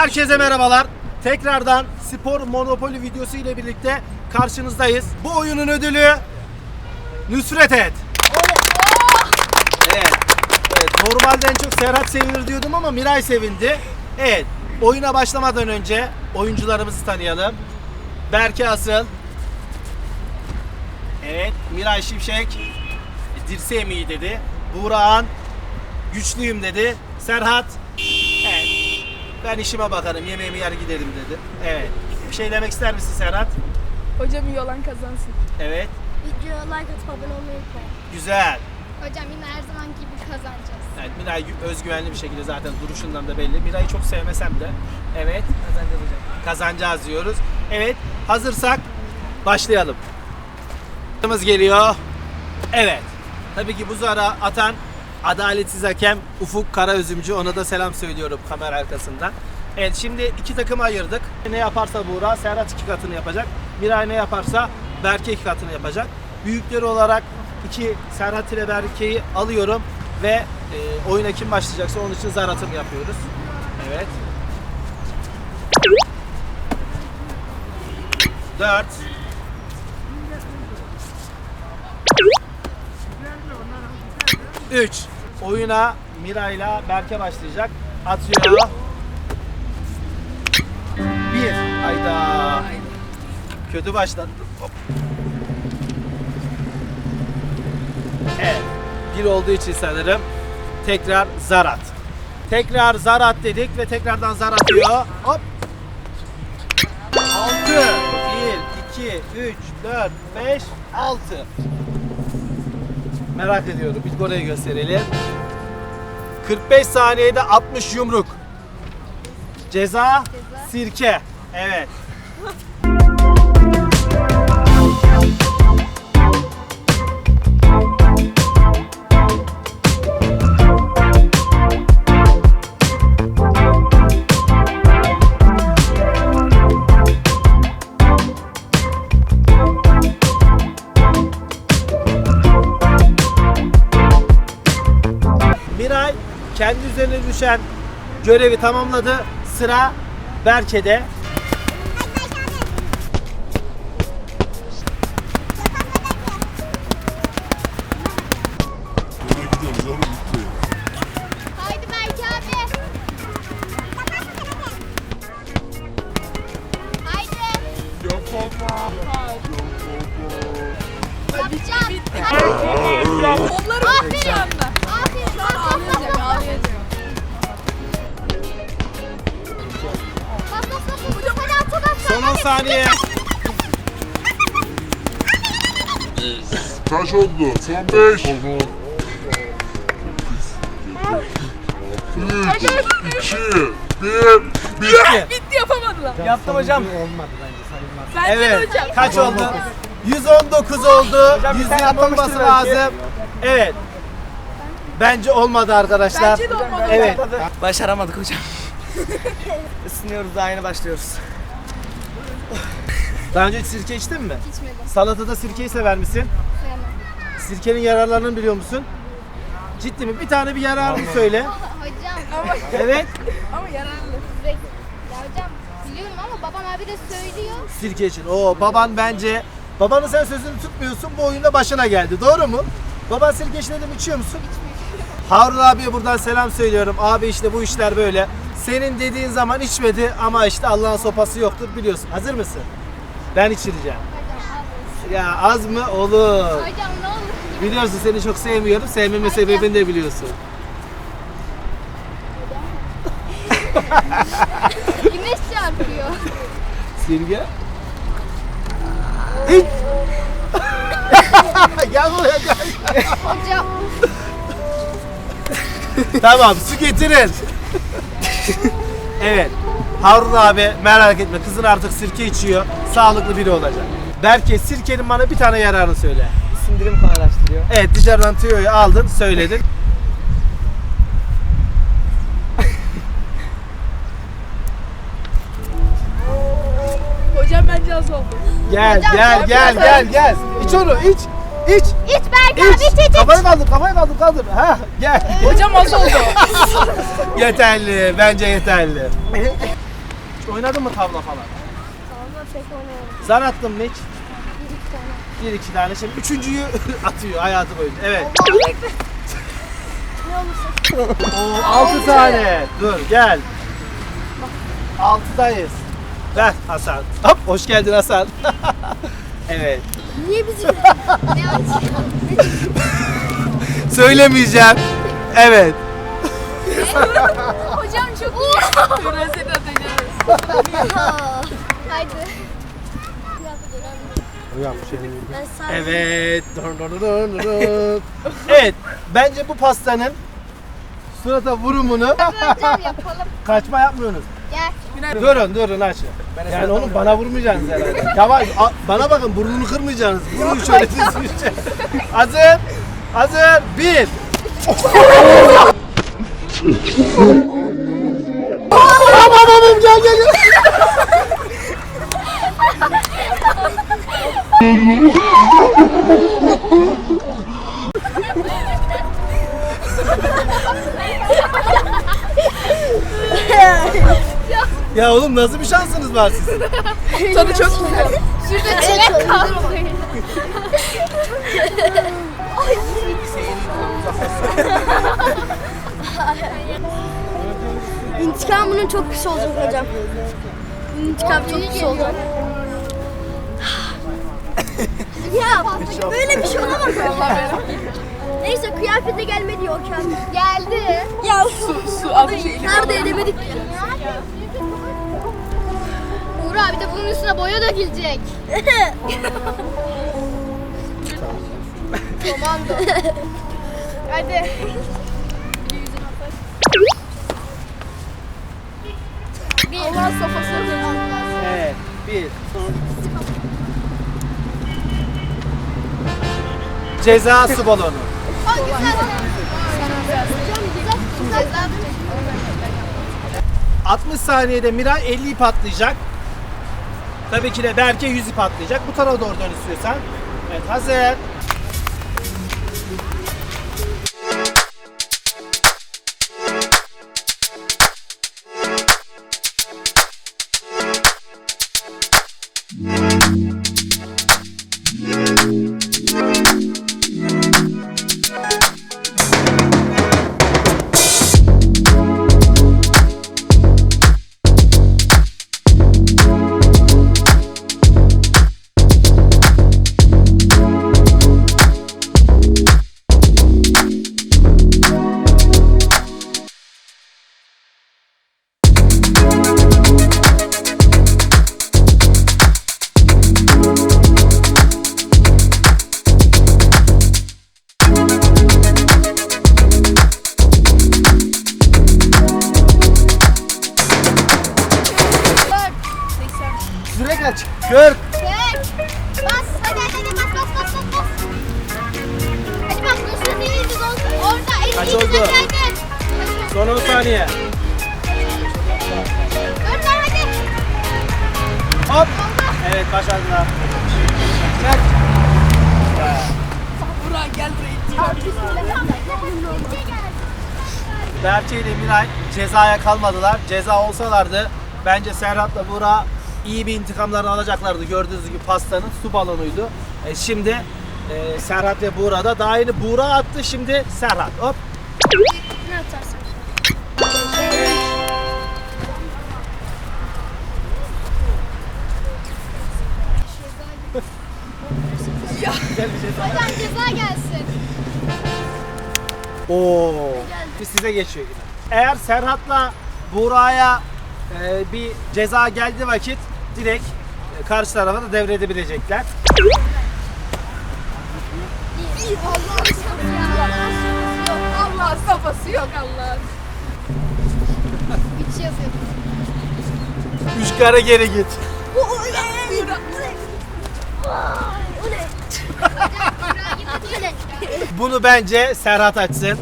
Herkese merhabalar. Tekrardan spor monopoli videosu ile birlikte karşınızdayız. Bu oyunun ödülü Nusret Et. Evet. evet. Normalde en çok Serhat sevinir diyordum ama Miray sevindi. Evet. Oyuna başlamadan önce oyuncularımızı tanıyalım. Berke Asıl. Evet. Miray Şimşek. Dirseğim iyi dedi. Buğra'an. Güçlüyüm dedi. Serhat. Ben işime bakarım, yemeğimi yer giderim dedi. Evet. Bir şey demek ister misin Serhat? Hocam iyi olan kazansın. Evet. Videoya like atıp abone olmayı unutmayın. Güzel. Hocam yine her zaman gibi kazanacağız. Evet, Miray gü- özgüvenli bir şekilde zaten duruşundan da belli. Miray'ı çok sevmesem de evet Kazanacağız hocam. kazanacağız diyoruz. Evet hazırsak başlayalım. Sıramız geliyor. Evet. Tabii ki bu zara atan adaletsiz hakem Ufuk Karaözümcü. Ona da selam söylüyorum kamera arkasından. Evet şimdi iki takıma ayırdık. Ne yaparsa Buğra, Serhat iki katını yapacak. Miray ne yaparsa Berke iki katını yapacak. Büyükleri olarak iki Serhat ile Berke'yi alıyorum ve e, oyuna kim başlayacaksa onun için zar atım yapıyoruz. Evet. 4 3 Oyuna Miray'la Berke başlayacak. Atıyor. 1 Hayda. Kötü başlattı. Hop. Evet. Bir olduğu için sanırım tekrar zar at. Tekrar zar at dedik ve tekrardan zar atıyor. Hop. 6 1 2 3 4 5 6 Merak ediyorum. İlk orayı gösterelim. 45 saniyede 60 yumruk. Ceza, sirke. Evet. Kendi üzerine düşen görevi tamamladı. Sıra Berke'de. Son 5. 3, 2, 1, Bitti. Bitti yapamadılar. Yaptım hocam. Bence Evet. de hocam. Kaç oldu? 119 oldu. Hocam bir tane 120 atlamıştır olması belki. lazım. Evet. Bence olmadı arkadaşlar. Bence de olmadı. Evet. Başaramadık hocam. Isınıyoruz daha yeni başlıyoruz. Daha önce hiç sirke içtin mi? İçmedim. Salatada sirkeyi sever misin? Sirkenin yararlarını biliyor musun? Ciddi mi? Bir tane bir yararını söyle. Hocam. Ama, Evet. ama yararlı. Ya hocam biliyorum ama babam abi de söylüyor. Sirke için. Oo baban bence babanın sen sözünü tutmuyorsun bu oyunda başına geldi. Doğru mu? Baban sirke içmedi mi içiyor musun? Harun abiye buradan selam söylüyorum. Abi işte bu işler böyle. Senin dediğin zaman içmedi ama işte Allah'ın sopası yoktur biliyorsun. Hazır mısın? Ben içireceğim. Hocam al. Ya az mı? Olur. Hocam ne olur. Biliyorsun seni çok sevmiyorum. Sevmeme sebebini de biliyorsun. Güneş çarpıyor. Sirke. Hiç. gel buraya gel. Hocam. Tamam su getirin. evet. Harun abi merak etme kızın artık sirke içiyor. Sağlıklı biri olacak. Berke sirkenin bana bir tane yararını söyle. Sindirim kolaylaştırıyor. Evet dışarıdan tüyoyu aldın söyledin. Hocam bence az oldu. Gel Hocam, gel gel gel gel. İç onu iç. İç. İç Berke abi İç. iç iç iç. Kafayı kaldır kafayı kaldır kaldır. Ha gel. Hocam az oldu. yeterli bence yeterli. oynadın mı tavla falan? Tamam pek oynayalım. Zar attın mı hiç? Bir iki tane. Şimdi üçüncüyü atıyor hayatı boyunca. Evet. Ne olursa. Oo, altı tane. Dur gel. Altıdayız. Ver Hasan. Hop hoş geldin Hasan. evet. Niye bizi Ne açıyor? Söylemeyeceğim. Evet. Hocam çok iyi. Haydi. Sağ Evet. Evet. Bence bu pastanın surata vurumunu yapalım. kaçma yapmıyorsunuz. Gel. Durun durun aç. Yani oğlum bana vurmayacaksınız herhalde. Yavaş a- bana bakın burnunu kırmayacaksınız. Vurun şöyle düzgünce. Hazır. Hazır. Bir. Aman aman gel gel gel. Ya oğlum nasıl bir şansınız var sizin? Tadı çok güzel. Şurada çilek kaldı. İntikamının çok pis olacak hocam. İntikam çok pis olacak. Ya böyle bir şey olamaz. Neyse kıyafete gelmedi o kendi. Geldi. Ya Su, su az bir şey. nerede edemedik ki? Uğur abi de bunun üstüne boya dökülecek. Komando. Hadi. Allah sofası. Evet. Bir. Ceza su balonu. Güzel. 60 saniyede Miray 50 ip atlayacak. Tabii ki de Berke 100 ip atlayacak. Bu tarafa doğru dön istiyorsan. Evet hazır. Evet başardılar. Çek. Burak gel buraya. Berke ile Miray cezaya kalmadılar. Ceza olsalardı bence Serhat'la Buğra iyi bir intikamlarını alacaklardı. Gördüğünüz gibi pastanın su balonuydu. E, şimdi e, Serhat ve Buğra da daha yeni Buğra attı şimdi Serhat. Hop. Ne atarsın? Hocam ceza gelsin. Oo. Bir size geçiyor yine. Eğer Serhat'la Buğra'ya e, bir ceza geldi vakit direkt e, karşı tarafa da devredebilecekler. Allah sofası yok Allah'ın. Üç yazıyor. Üç kare geri git. Bunu bence Serhat açsın.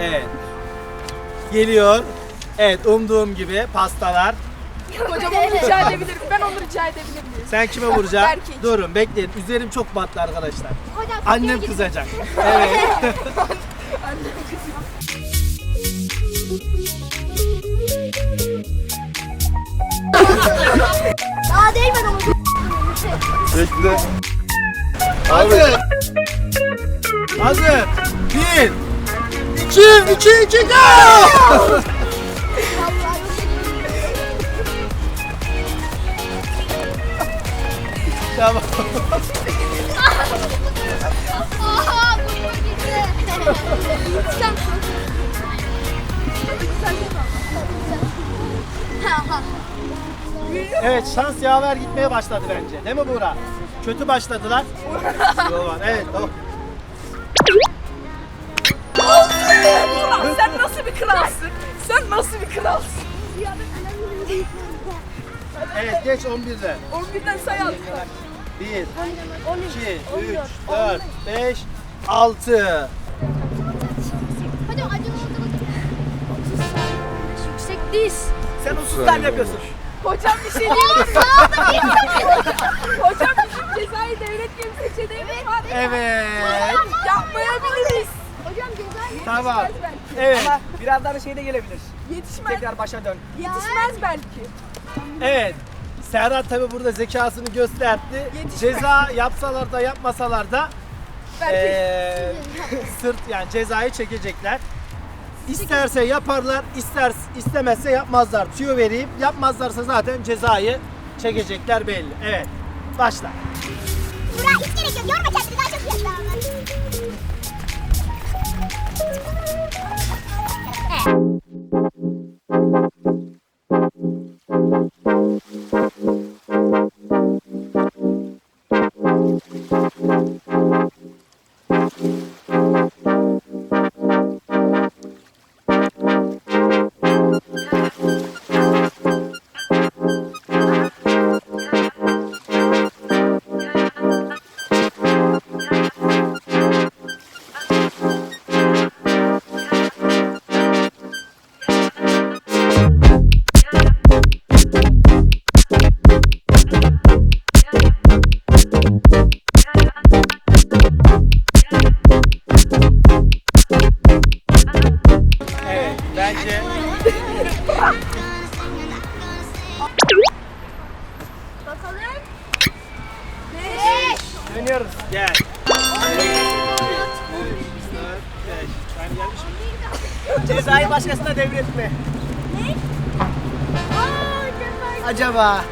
Evet. Geliyor. Evet umduğum gibi pastalar. Hocam onu rica edebilirim. Ben onu rica edebilir miyim? Sen kime vuracaksın? Berke. Durun bekleyin. Üzerim çok battı arkadaşlar. Hocam Annem kızacak. Evet. Daha değmedi ama. Bekle. Hazır. Hazır. Bir. İki. İki. iki. Go! Tamam. Aha bu gitti. Sen Evet şans yaver gitmeye başladı bence. Değil mi Buğra? Kötü başladılar. Evet. Tamam. Ulan sen nasıl bir kralsın? Sen nasıl bir kralsın? Evet geç 11'de. 11'den say altına. 1, 2, 3, 4, 5, 6. Hadi acele oldu. Yüksek diz. Sen usulden yapıyorsun. Hocam bir şey diyeyim mi? Hocam bizim cezayı devlet gibi seçeneğimiz var. Evet. Yapmayabiliriz. Hocam ceza Tamam. Evet. Ama birazdan şey de gelebilir. Yetişmez. Tekrar başa dön. Yetişmez belki. Evet. Serhat tabi burada zekasını gösterdi. Yetişmez. Ceza yapsalar da yapmasalar da Belki. eee, sırt yani cezayı çekecekler. İsterse yaparlar, ister istemezse yapmazlar. Tüyo vereyim. Yapmazlarsa zaten cezayı çekecekler belli. Evet. Başla. Burak hiç gerek yok. Yorma kendini daha çok Bence Bakalım. Beş. Dönüyoruz. gel. 3, 4, 5. Ben gelmişim. Cezayı başkasına devretme. Aa ceza. Acaba.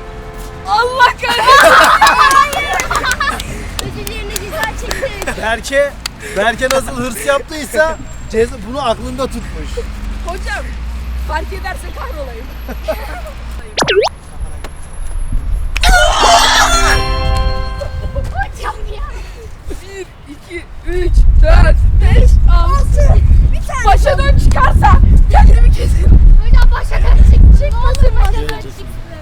Allah kahretsin. Ödüllerine ceza çektik. Berke, Berke nasıl hırs yaptıysa ceza, bunu aklında tutmuş. Hocam fark ederse kahrolayım. Hocam ya. 1, 2, 3, 4, 5, 6. Bir tane. Başa dön çıkarsa kendimi keserim. Hocam başadan çık. Çıkmasın başadan çık.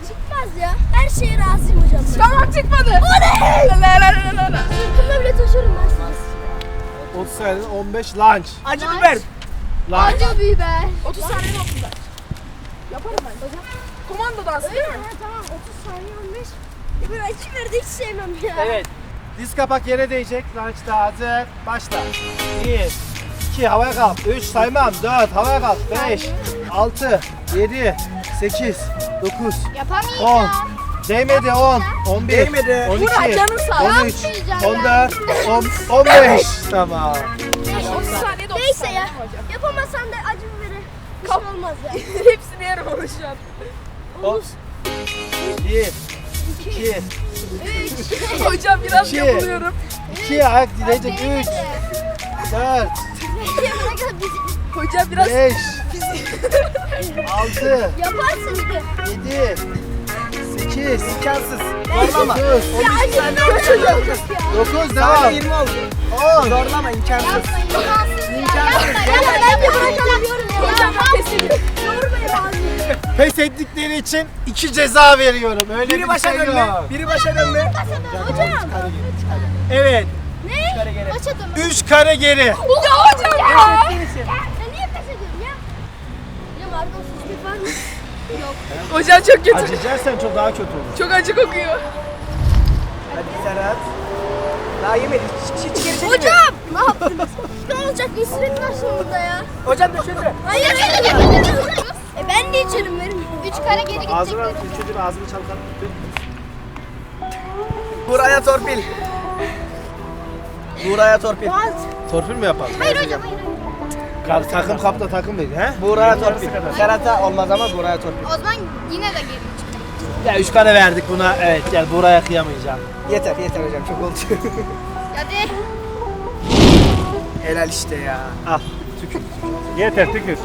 Çıkmaz ya. Her şeye razıyım hocam. Tamam çıkmadı. Oley. La la la la la. Sırtımda bile taşırım ben sizi. 30 saniye 15 lunch. Acı biber. Lunch. Acı biber. 30 saniye noktada. Yaparım ben. Hocam. Komando dansı değil Öyle mi? Ha, tamam 30 saniye 15. Ya ben acı de hiç sevmem ya. Evet. Diz kapak yere değecek. Lunch da hazır. Başla. 1, 2, havaya kalk. 3, saymam. 4, havaya kalk. 5, 6, 7, 8, 9, Yapamayacağım. 10. Değmedi 10, 11, Değmedi. 12, Burak, canın sağ ol. 13, Yapmayacağım 14, 10, 15. Tamam. 30 saniyede 30 Neyse ya. hocam. Yapamazsan da acı biberi. Bir Kap- şey olmaz ya. Hepsini yerim onu şu an. 1, 2, Hocam biraz İki. yapılıyorum. 2, ayak değecek. 3, 4, Hocam biraz 5, 6, Yaparsın bir de. 7, 8, İmkansız. 9, Zorlama. Ya acı biber olacak ya. 9, Daha devam. 20 oldu. 10, Zorlama imkansız. Yapmayın. İmkansız ya. Ya. pes ettikleri için iki ceza veriyorum. Öyle Biri bir başa şey dönme. yok. Biri başa dönme. Hocam. Evet. Ne? Kare geri. Başa dön. 3 kare geri. Ya hocam ya. Ya niye pes ediyorsun ya? Hocam arada susmak var mı? Hocam çok kötü. Acı çok daha kötü olur. Çok acı kokuyor. Hadi Serhat. Daha yemedik. Hiç, hiç geri çekmiyor. Hocam! Ne yaptınız? ne olacak? Nusret var sonunda ya. Hocam dur şöyle. Hayır. e ben de içerim benim. Üç kare geri Ağzına, gidecekler. çocuğun ağzını çalkan. Buraya torpil. Buraya torpil. Torpil mi yapalım? Hayır hocam hayır. Kap- takım kapta takım değil he? Buraya torpil. Kerata olmaz ama buraya torpil. O zaman yine de geri. Ya üç kare verdik buna. Evet gel buraya kıyamayacağım. Yeter yeter hocam çok oldu. Hadi. Helal işte ya. Al tükür. Yeter tükür.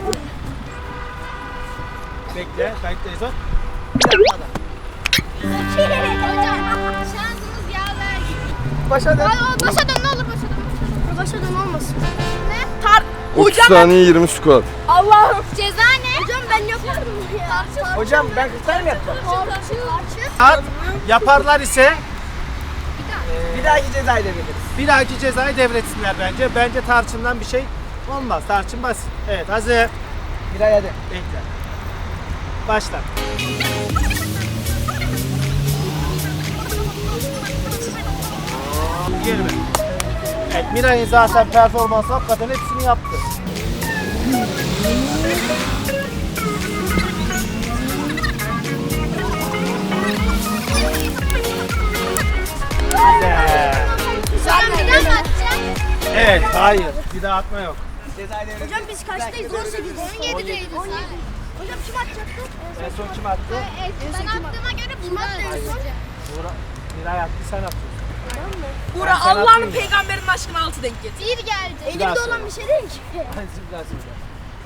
Bekle kayıttayız o. hocam şansımız yaver. Başa dön. Başa dön ne olur başa dön. Başa dön olmasın. Ne? Tar 30 saniye 20 squat. Allah'ım. Ceza ne? Hocam ben yaparım ya. Tarçın. Hocam ben 40 tane mi yapacağım? Yaparlar ise Bir dahaki cezayı da veririz. bir dahaki cezayı devretsinler bence. Bence tarçından bir şey olmaz. Tarçın basit. Evet hazır. Bir ay hadi. Bekle. Başla. Yirmi. Evet Miray'ın zaten performansı hakikaten hepsini yaptı. Sen bir daha mı atacaksın? Evet hayır. Bir daha atma yok. Da. Hocam biz kaçtayız? 18. 17'deyiz. Hocam kim atacaktı? En son kim attı? Ben attığıma göre kim attı en son? Buğra, Miray attı sen atıyorsun. Bura sen Allah'ın atmayın. peygamberin aşkına altı denk getir. Bir geldi. Elimde olan bir şey değil ki.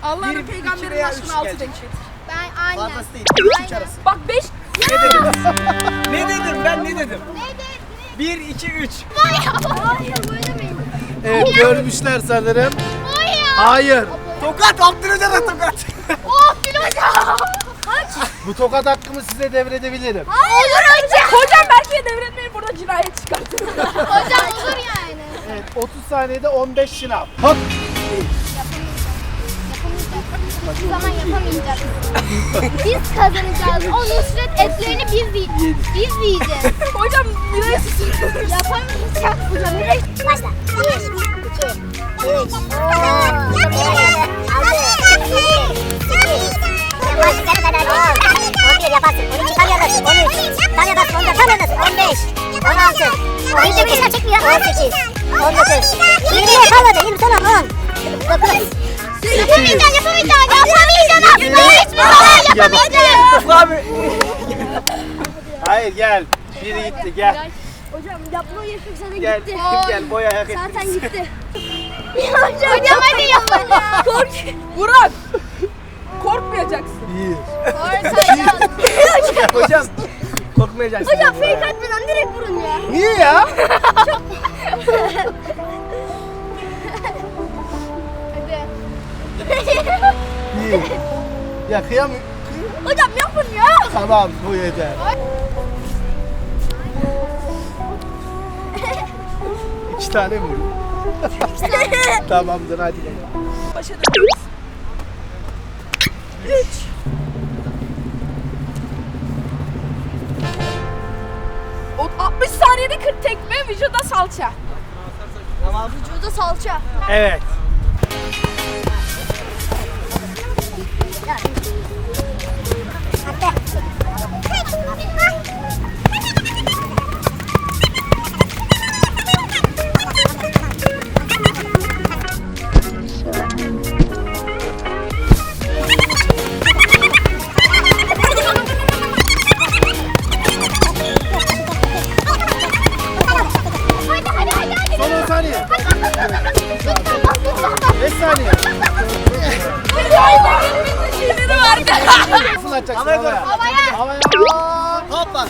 Allah'ın Bir, iki peygamberin veya üç aşkına altı gelecek. denk getir. Ben aynen. Fazlası değil. Aynen. 3 arası. Bak 5 Ne dedim ben ne dedim? Neydi? 1 2 3. Hayır böyle demeyin. Evet görmüşler sanırım. Hayır. Hayır. Tokat attıracağız da tokat. Oh Fil hocam. Kaç? Bu tokat hakkımı size devredebilirim. Olur hocam. Hocam belki de devretmeyi burada cinayet çıkartır. Hocam olur yani. Evet 30 saniyede 15 şınav. Hop. Hiçbir zaman yapamayacağız. biz kazanacağız. O Nusret etlerini biz yiyeceğiz. Biz yiyeceğiz. Hocam Miray'a susun. Yapamayacağız hocam. Direkt başla. 1, 2, 3. yaparsın. 12 tam yandasın. 13 tam yandasın. 14 tam yandasın. 15 16 17 18 19 20 kalmadı. 20 tamam 10 9 Yapamayacağım, yapamayacağım, yapamayacağım aslında. Hiçbir zaman yapamayacağım. Abi. Hayır gel. Biri gitti gel. Hocam yapma yakın sana Gel. gitti. Gel boya hak ettin. Zaten gitti. hocam hadi yapın. Kork. Burak. Korkmayacaksın. Bir. Hocam korkmayacaksın. Hocam fake atmadan direkt vurun ya. Niye ya? Bir. Ya kıyam. Hocam yapın ya. Tamam bu yeter. İki tane mi vurdun? Tamamdır hadi. Başa vücuda salça. Tamam. Vücuda salça. Evet. 5 saniye. Şeyleri var. Nasıl atacaksın Havaya havaya? Havaya. Havaya. Hoppa.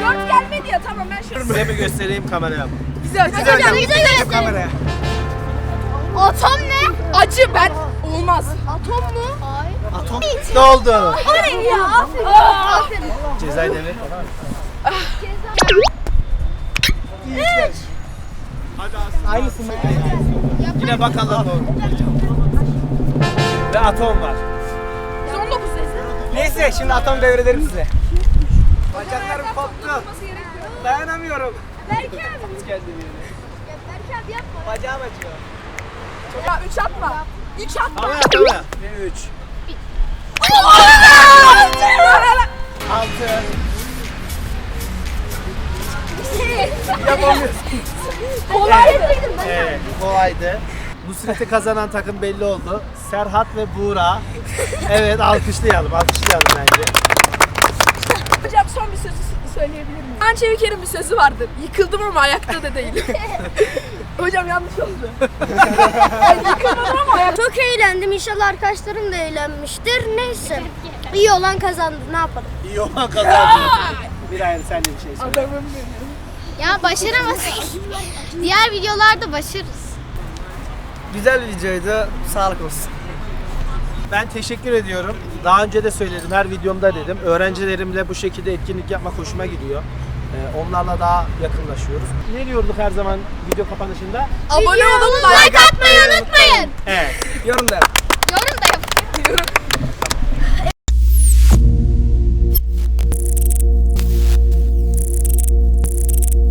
Dört gelmedi ya tamam ben şimdi. Size mi göstereyim kameraya? Bize. Hocam bize gösterin. kameraya. Atom ne? Acı ben. Olmaz. Atom mu? Hayır. Atom. Ne oldu? O ne ya? Aferin. Aferin. Cezayı devret. Üç. Hadi Aslı. Aynısı mı? Yine bakanlar doğru. Ve atom var. 19 Neyse şimdi atom devrederim size. Bacaklarım koptu. Dayanamıyorum. Berke abi. Hiç geldim Berke abi yapma. Bacağım acıyor. Ya 3 atma. 3 atma. Tamam tamam. 3. 6. Yapamıyorsun. Kolay yapaydım. Evet, kolaydı. Nusret'i kazanan takım belli oldu. Serhat ve Buğra. Evet alkışlayalım, alkışlayalım bence. Hocam son bir sözü söyleyebilir miyim? Ben Çeviker'in bir sözü vardı. Yıkıldım ama ayakta da değilim. Hocam yanlış oldu. yani yıkılmadım ama ayakta. Çok eğlendim. İnşallah arkadaşlarım da eğlenmiştir. Neyse. İyi olan kazandı. Ne yapalım? İyi olan kazandı. Miray'ın sen de bir şey söyle. Adamım benim. Ya başaramazsak diğer videolarda başarırız. Güzel bir videoydu. Sağlık olsun. Ben teşekkür ediyorum. Daha önce de söyledim, her videomda dedim. Öğrencilerimle bu şekilde etkinlik yapmak hoşuma gidiyor. Ee, onlarla daha yakınlaşıyoruz. Ne diyorduk her zaman video kapanışında? Abone olun, like atmayı unutmayın. Evet, yorumlar. Yorum da yapın. Yorum.